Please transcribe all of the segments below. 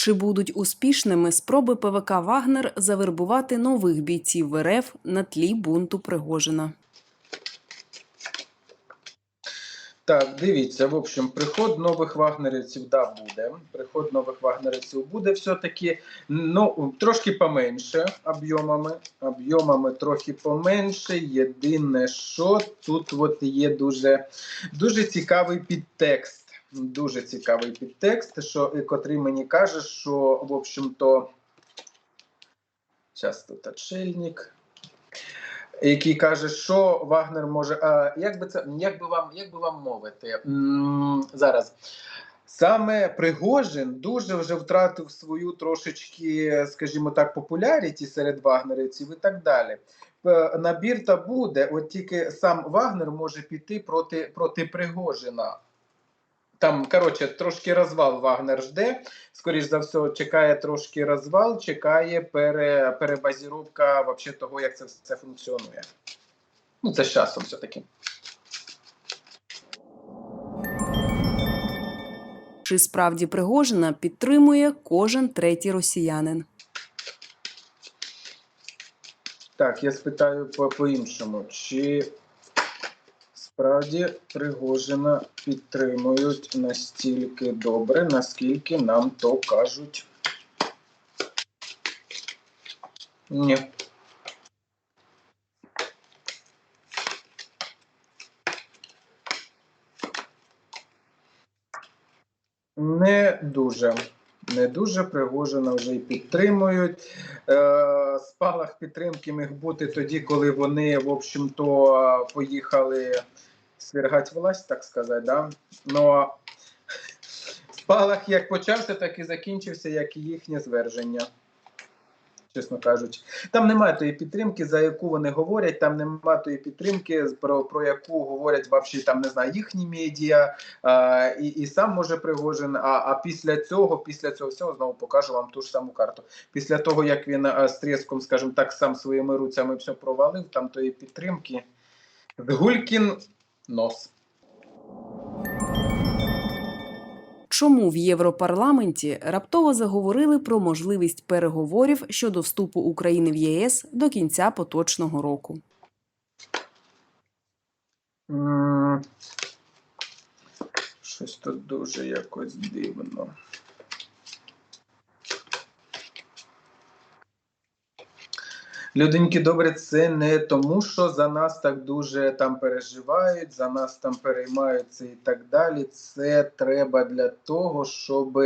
Чи будуть успішними спроби ПВК Вагнер завербувати нових бійців РФ на тлі бунту Пригожина? Так, дивіться, в общем, приход нових вагнерівців да буде. Приход нових вагнерівців буде все-таки ну, трошки поменше об'ємами. Об'ємами трохи поменше. Єдине, що тут от є дуже, дуже цікавий підтекст. Дуже цікавий підтекст, що, котрий мені каже, що, в общем-то, зараз тут отшельник який каже, що Вагнер може. А, як би це як би вам як би вам мовити М, зараз? Саме Пригожин дуже вже втратив свою трошечки, скажімо так, популярність серед вагнерівців і так далі. Е, Набір та буде, от тільки сам Вагнер може піти проти, проти Пригожина. Там, коротше, трошки розвал Вагнер жде. Скоріш за все, чекає трошки розвал, чекає пере, перебазіровка вообще того, як це все функціонує. Ну, це з часом все-таки. Чи справді Пригожина підтримує кожен третій росіянин? Так, я спитаю по- по-іншому. Чи справді Пригожина підтримують настільки добре, наскільки нам то кажуть? Ні. Не дуже. Не дуже Пригожина вже й підтримують. Е, спалах підтримки міг бути тоді, коли вони, в общем-то, поїхали свергати власть, так сказати. Да? Но спалах як почався, так і закінчився, як і їхнє зверження. Чесно кажучи, там немає тої підтримки, за яку вони говорять. Там немає тої підтримки, про, про яку говорять вообще, там не знаю, їхні медіа, а, і, і сам може Пригожин. А, а після цього, після цього всього знову покажу вам ту ж саму карту. Після того, як він а, з тріском, скажімо так, сам своїми руцями все провалив, там тої підтримки. Гулькін нос. Чому в Європарламенті раптово заговорили про можливість переговорів щодо вступу України в ЄС до кінця поточного року? Щось тут дуже якось дивно. Люденьки, добре, це не тому, що за нас так дуже там переживають, за нас там переймаються і так далі. Це треба для того, щоб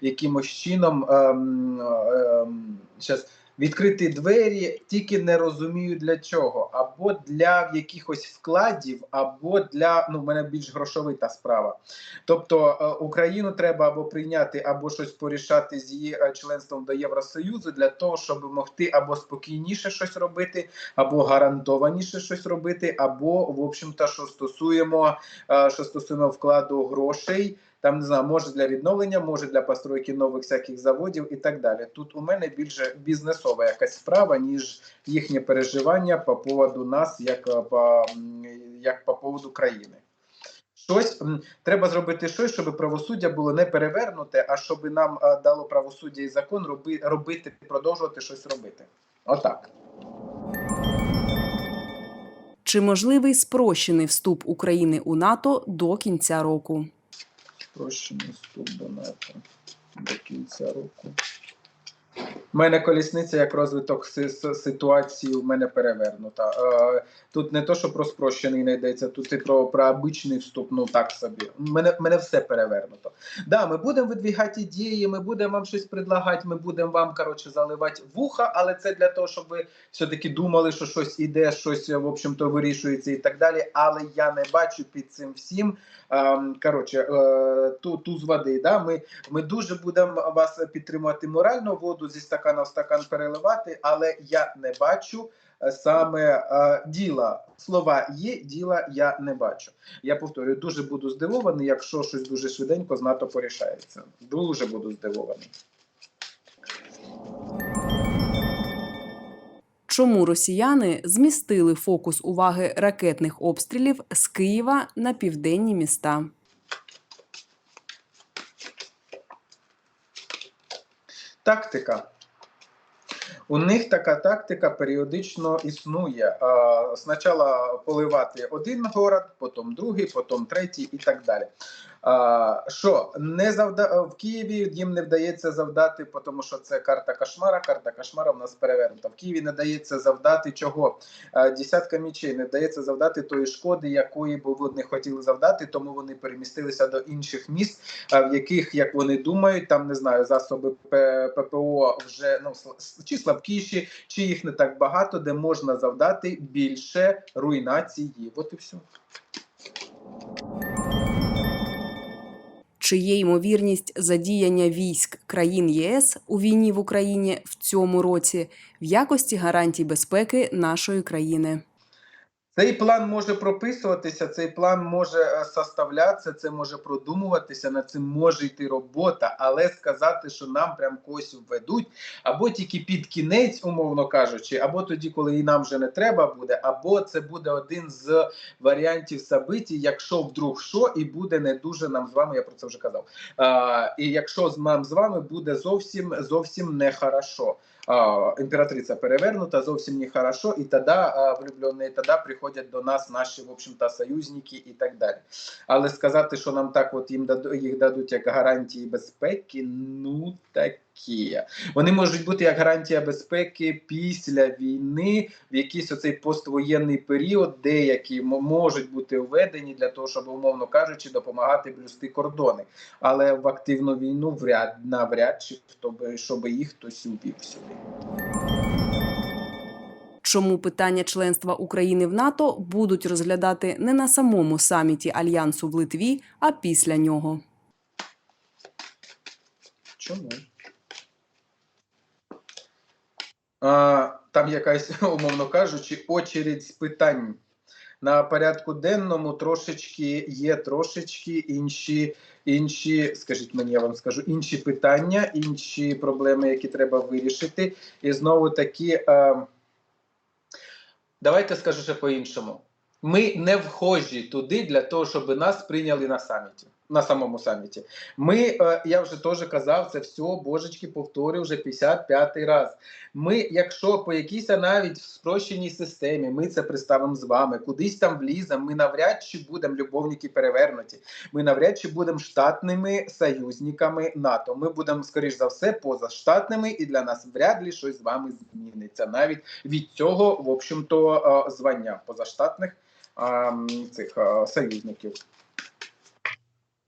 якимось чином ем, ем, щас, відкрити двері, тільки не розумію для чого. Або для якихось вкладів, або для ну, в мене більш грошовита справа. Тобто е, Україну треба або прийняти, або щось порішати з її е, членством до Євросоюзу для того, щоб могти або спокійніше щось робити, або гарантованіше щось робити, або в общем-то, що стосуємо, е, що стосуємо вкладу грошей. Там не знаю, може для відновлення, може для постройки нових всяких заводів і так далі. Тут у мене більше бізнесова якась справа, ніж їхнє переживання по поводу нас, як е, по, як по поводу країни. Щось треба зробити щось, щоб правосуддя було не перевернуте, а щоб нам е, дало правосуддя і закон роби, робити, продовжувати щось робити. Отак. Чи можливий спрощений вступ України у НАТО до кінця року? Спрощений вступ до до кінця року. У мене колісниця як розвиток си- си- ситуації в мене перевернута. Е, тут не то, що про спрощений не йдеться, тут і про, про обичний вступ, ну так собі. Мене, мене все перевернуто. Да, ми будемо видвігати ідеї, ми будемо вам щось предлагати, ми будемо вам коротше, заливати вуха, але це для того, щоб ви все-таки думали, що щось іде, щось в общем-то вирішується і так далі. Але я не бачу під цим всім. ем, Коротше, е, ту, ту з води. Да? Ми, ми дуже будемо вас підтримувати морально, воду зі стакана в стакан переливати, але я не бачу е, саме е, діла. Слова є, діла я не бачу. Я повторюю, дуже буду здивований, якщо щось дуже швиденько з НАТО порішається. Дуже буду здивований. Чому росіяни змістили фокус уваги ракетних обстрілів з Києва на південні міста? Тактика. У них така тактика періодично існує. Спочатку поливати один город, потім другий, потім третій і так далі. Що не завда... в Києві їм не вдається завдати, тому що це карта кошмара. Карта кошмара в нас перевернута. В Києві не дається завдати чого? Десятка мічей не вдається завдати тої шкоди, якої б вони хотіли завдати, тому вони перемістилися до інших міст, а, в яких, як вони думають, там не знаю, засоби ППО вже ну чи слабкіші, чи їх не так багато, де можна завдати більше руйнації. От і все. Чи є ймовірність задіяння військ країн ЄС у війні в Україні в цьому році в якості гарантій безпеки нашої країни? Цей план може прописуватися, цей план може е, составлятися, це може продумуватися, над цим може йти робота, але сказати, що нам прям когось введуть, або тільки під кінець, умовно кажучи, або тоді, коли і нам вже не треба буде, або це буде один з варіантів событий, якщо вдруг що, і буде не дуже нам з вами, я про це вже казав. А, і якщо нам з вами буде зовсім зовсім нехорошо. А, імператриця перевернута, зовсім нехорошо, і тоді а, влюблені, тоді приходять до нас наші, в общем-то, союзники і так далі. Але сказати, що нам так от їм дадуть їх дадуть як гарантії безпеки, ну такі. Вони можуть бути як гарантія безпеки після війни, в якийсь оцей поствоєнний період, деякі можуть бути введені для того, щоб, умовно кажучи, допомагати блюсти кордони. Але в активну війну вряд навряд чи щоб, їх хтось убив сюди. Чому питання членства України в НАТО будуть розглядати не на самому саміті альянсу в Литві, а після нього? Чому? А, там якась, умовно кажучи, очередь з питань. На порядку денному трошечки є трошечки інші, інші, скажіть мені, я вам скажу, інші питання, інші проблеми, які треба вирішити. І знову таки, е, давайте скажу ще по-іншому. Ми не вхожі туди для того, щоб нас прийняли на саміті. На самому саміті. Ми, е, я вже теж казав, це все, божечки, повторюю вже 55-й раз. Ми, якщо по якійсь навіть в спрощеній системі, ми це представимо з вами, кудись там вліземо, ми навряд чи будемо любовники перевернуті. Ми навряд чи будемо штатними союзниками НАТО. Ми будемо, скоріш за все, позаштатними, і для нас вряд ли щось з вами зміниться. Навіть від цього, в общем-то, е, звання позаштатних цих е, союзників.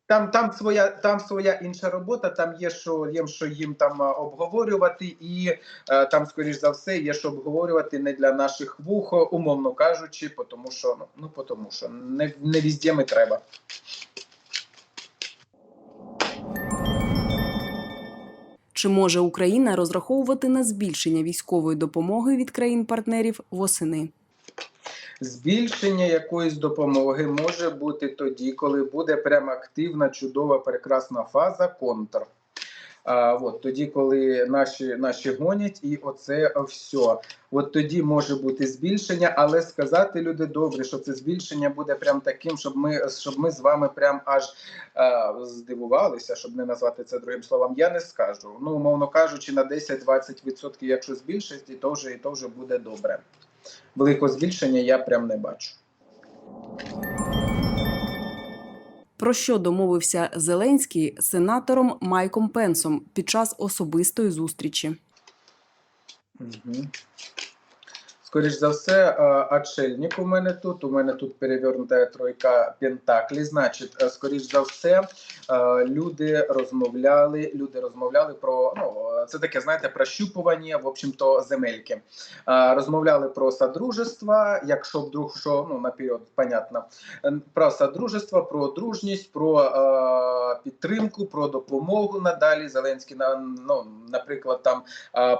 Там, там своя, там своя інша робота. Там є що є, що їм там обговорювати, і е, там, скоріш за все, є що обговорювати не для наших вух, умовно кажучи, тому що ну, ну тому що не, не візде ми треба. Чи може Україна розраховувати на збільшення військової допомоги від країн-партнерів восени? Збільшення якоїсь допомоги може бути тоді, коли буде прям активна, чудова, прекрасна фаза контр. А, от тоді, коли наші наші гонять, і оце все. От тоді може бути збільшення, але сказати люди добре, що це збільшення буде прям таким, щоб ми щоб ми з вами прям аж е, здивувалися, щоб не назвати це другим словом. Я не скажу. Ну, умовно кажучи, на 10-20%, якщо збільшить, і то вже і то вже буде добре. Великого збільшення я прям не бачу. Про що домовився Зеленський з сенатором Майком Пенсом під час особистої зустрічі? Угу. Скоріш за все, е, отшельник у мене тут. У мене тут перевернута тройка Пентаклі. Значить, е, скоріш за все, е, люди розмовляли. Люди розмовляли про ну це таке, знаєте, прощупування, в общем-то, земельки. Розмовляли про содружество, якщо вдруг що ну наперед, понятно. Про содружество, про дружність, про підтримку, про допомогу надалі. Зеленський ну, наприклад, там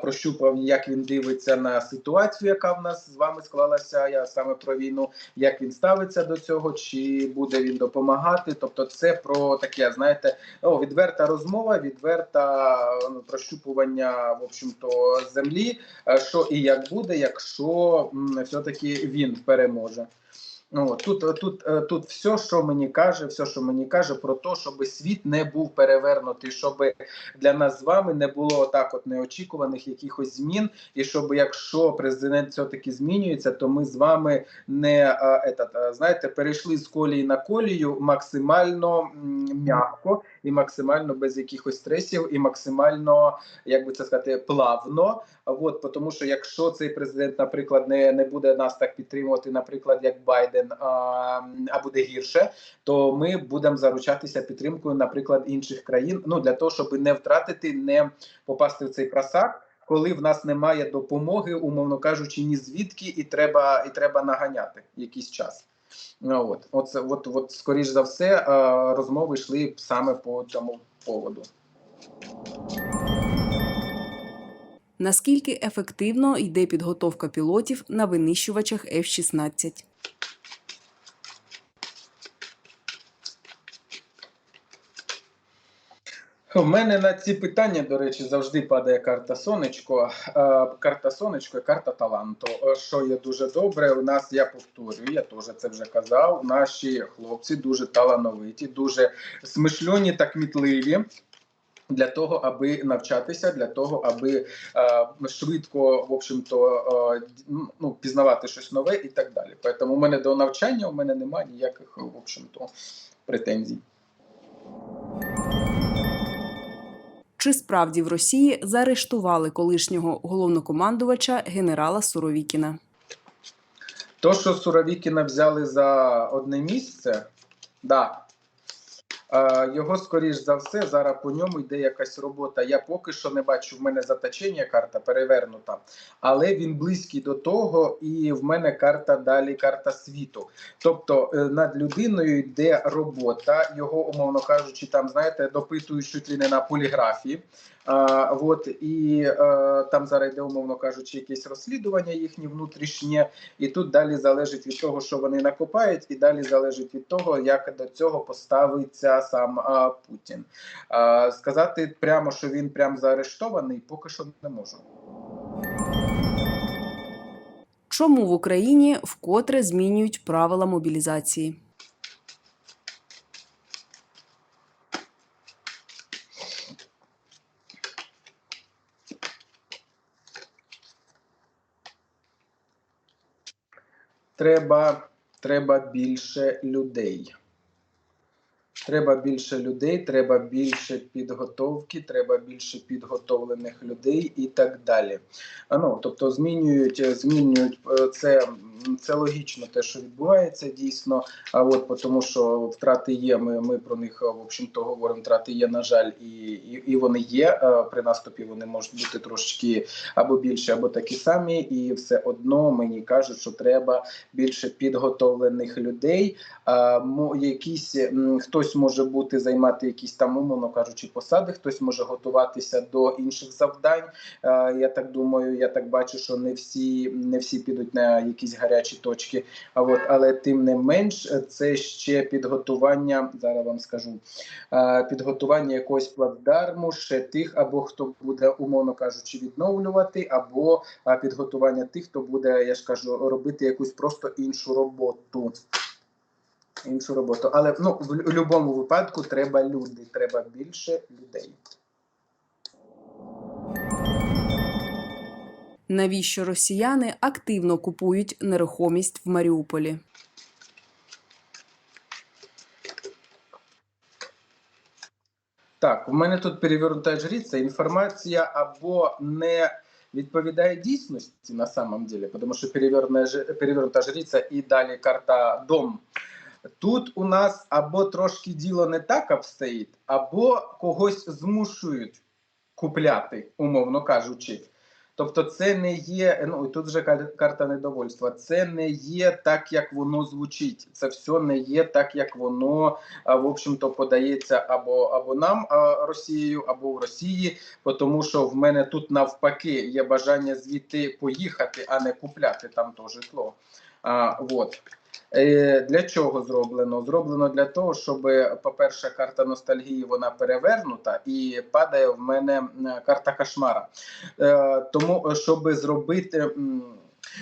прощупав, як він дивиться на ситуацію, яка в нас з вами склалася. Я саме про війну, як він ставиться до цього, чи буде він допомагати. Тобто, це про таке, знаєте, о, відверта розмова, відверта ну, прощупування, в общем-то, землі. Що і як буде, якщо все-таки він переможе. Ну, тут, тут, е, тут все, що мені каже, все, що мені каже, про те, щоб світ не був перевернутий, щоб для нас з вами не було так от неочікуваних якихось змін, і щоб якщо президент все-таки змінюється, то ми з вами не етат, а, знаєте, перейшли з колії на колію максимально м'яко і максимально без якихось стресів, і максимально, як би це сказати, плавно. От, тому що якщо цей президент, наприклад, не, не буде нас так підтримувати, наприклад, як Байден, а, а буде гірше, то ми будемо заручатися підтримкою, наприклад, інших країн. Ну для того, щоб не втратити, не попасти в цей просак. Коли в нас немає допомоги, умовно кажучи, ні звідки, і треба і треба наганяти якийсь час. Ну от, от, от, от скоріш за все, розмови йшли саме по цьому поводу. Наскільки ефективно йде підготовка пілотів на винищувачах F-16? У мене на ці питання, до речі, завжди падає карта сонечко. Е, Карта сонечко і карта таланту. Е, Що є дуже добре. У нас я повторюю, я теж це вже казав. Наші хлопці дуже талановиті, дуже смишльоні та кмітливі. Для того аби навчатися, для того аби е, швидко, в общем-то, ну пізнавати щось нове і так далі. Тому у мене до навчання у мене немає ніяких, в общем-то, претензій. Чи справді в Росії заарештували колишнього головнокомандувача генерала Суровікіна? То, що Суровікіна взяли за одне місце, да. Е, Його, скоріш за все, зараз по ньому йде якась робота. Я поки що не бачу в мене заточення, карта перевернута, але він близький до того, і в мене карта далі, карта світу. Тобто е, над людиною йде робота, його, умовно кажучи, там, знаєте, допитують чуть ли не на поліграфії. А, от і е, там зараз умовно кажучи, якесь розслідування їхнє внутрішнє, і тут далі залежить від того, що вони накопають, і далі залежить від того, як до цього поставиться сам а, Путін. А, сказати прямо, що він прям заарештований, поки що не можу. Чому в Україні вкотре змінюють правила мобілізації? Треба, треба більше людей. Треба більше людей, треба більше підготовки, треба більше підготовлених людей і так далі. Ну, тобто змінюють, змінюють е, це, це логічно, те, що відбувається дійсно. А от тому, що втрати є, ми, ми про них в общем-то говоримо. Втрати є, на жаль, і, і, і вони є. Е, При наступі вони можуть бути трошечки або більше, або такі самі. І все одно мені кажуть, що треба більше підготовлених людей. А, якісь хтось може бути займати якісь там, умовно кажучи, посади, хтось може готуватися до інших завдань. Я так думаю, я так бачу, що не всі не всі підуть на якісь гарячі точки. А от, але тим не менш, це ще підготування. Зараз вам скажу підготування якогось плацдарму, ще тих, або хто буде, умовно кажучи, відновлювати, або підготування тих, хто буде, я ж кажу, робити якусь просто іншу роботу. Іншу роботу. Але ну, в будь-якому випадку треба люди, треба більше людей. Навіщо росіяни активно купують нерухомість в Маріуполі? Так, у мене тут перевернута жриця. Інформація або не відповідає дійсності на самом деле, тому що перевернута, ж- перевернута жриця і далі карта дом. Тут у нас або трошки діло не так обстоїть, або когось змушують купляти, умовно кажучи. Тобто, це не є. Ну і тут вже карта недовольства. Це не є так, як воно звучить. Це все не є так, як воно в общем-то подається або або нам Росією, або в Росії. Тому що в мене тут навпаки є бажання звідти поїхати, а не купляти там то житло. А, вот. Е, Для чого зроблено? Зроблено для того, щоб, по-перше, карта ностальгії вона перевернута і падає в мене карта кошмара. Е, Тому, щоб зробити.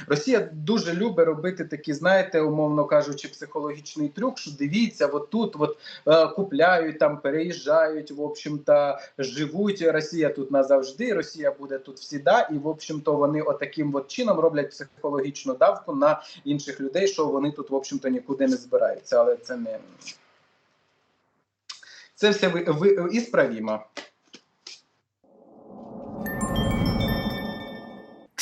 Росія дуже любить робити такі, знаєте, умовно кажучи, психологічний трюк, що дивіться, от тут от, е, купляють, там переїжджають, в общем-то, живуть. Росія тут назавжди, Росія буде тут всіда, і в общем-то вони отаким от чином роблять психологічну давку на інших людей, що вони тут, в общем-то, нікуди не збираються. Але це не це все ви, ви ісправімо.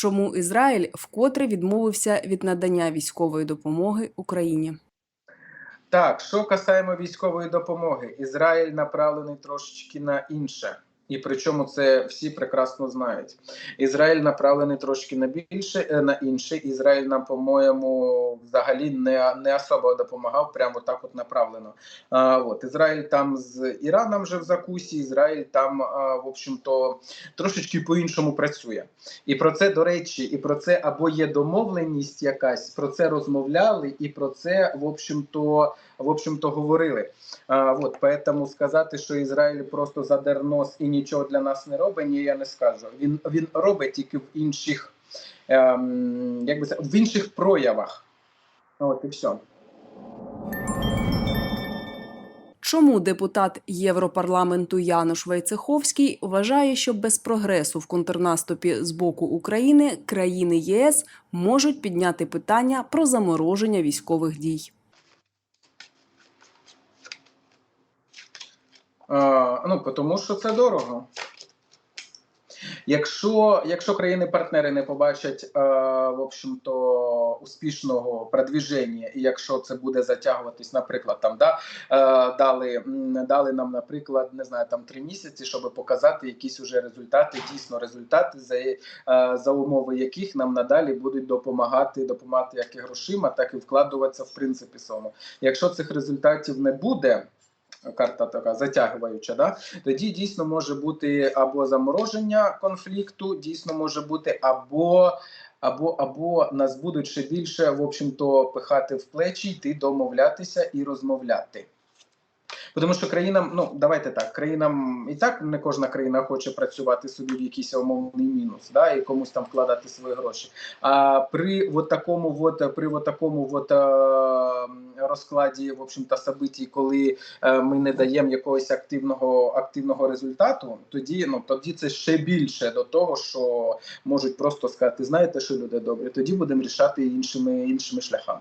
Чому Ізраїль вкотре відмовився від надання військової допомоги Україні? Так, що касаємо військової допомоги, Ізраїль направлений трошечки на інше. І причому це всі прекрасно знають. Ізраїль направлений трошки на більше е, на інше. Ізраїль нам, по-моєму, взагалі не, не особо допомагав, прямо так от направлено. А, от Ізраїль там з Іраном вже в закусі. Ізраїль там, а, в общем-то, трошечки по-іншому працює. І про це, до речі, і про це або є домовленість якась, про це розмовляли, і про це, в общем-то, в общем-то, говорили. А, от, поэтому сказати, що Ізраїль просто задер нос і нічого для нас не робить, ні, я не скажу. Він, він робить тільки в інших, ем, як би це, в інших проявах. От і все. Чому депутат Європарламенту Януш Войцеховський вважає, що без прогресу в контрнаступі з боку України країни ЄС можуть підняти питання про замороження військових дій? Ну, тому що це дорого. Якщо, якщо країни-партнери не побачать е, в общем-то, успішного продвіження, і якщо це буде затягуватись, наприклад, там да, е, дали, дали нам, наприклад, не знаю, там три місяці, щоб показати якісь уже результати, дійсно результати, за, е, за умови яких нам надалі будуть допомагати, допомагати як і грошима, так і вкладуватися в принципі самому. Якщо цих результатів не буде. Карта така затягуюча, да тоді дійсно може бути або замороження конфлікту, дійсно може бути, або або або нас будуть ще більше, в общем-то, пихати в плечі, йти домовлятися і розмовляти. Тому що країнам, ну давайте так, країнам і так не кожна країна хоче працювати собі в якийсь умовний мінус, да, і комусь там вкладати свої гроші. А при вот такому, вот, при вот такому вот, е, розкладі, в общем-то, событій, коли е, ми не даємо якогось активного активного результату, тоді ну тоді це ще більше до того, що можуть просто сказати, знаєте, що люди добрі, тоді будемо рішати іншими іншими шляхами.